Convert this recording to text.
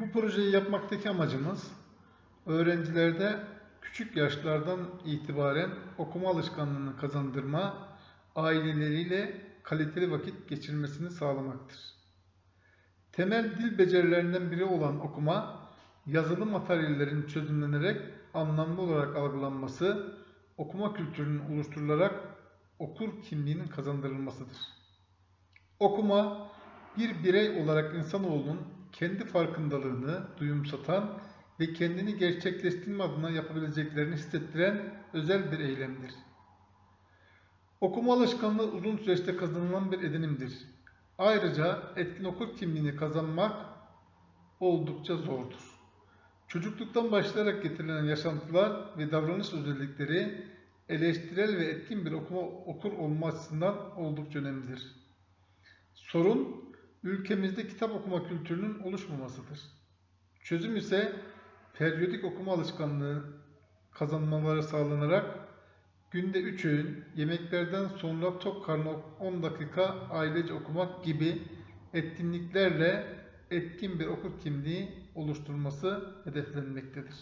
Bu projeyi yapmaktaki amacımız öğrencilerde küçük yaşlardan itibaren okuma alışkanlığını kazandırma, aileleriyle kaliteli vakit geçirmesini sağlamaktır. Temel dil becerilerinden biri olan okuma, yazılı materyallerin çözümlenerek anlamlı olarak algılanması, okuma kültürünün oluşturularak okur kimliğinin kazandırılmasıdır. Okuma, bir birey olarak insanoğlunun kendi farkındalığını duyumsatan ve kendini gerçekleştirme adına yapabileceklerini hissettiren özel bir eylemdir. Okuma alışkanlığı uzun süreçte kazanılan bir edinimdir. Ayrıca etkin okur kimliğini kazanmak oldukça zordur. Çocukluktan başlayarak getirilen yaşantılar ve davranış özellikleri eleştirel ve etkin bir okuma okur olma açısından oldukça önemlidir. Sorun ülkemizde kitap okuma kültürünün oluşmamasıdır. Çözüm ise periyodik okuma alışkanlığı kazanmaları sağlanarak günde 3 öğün, yemeklerden sonra tok karnı 10 dakika ailece okumak gibi etkinliklerle etkin bir okur kimliği oluşturulması hedeflenmektedir.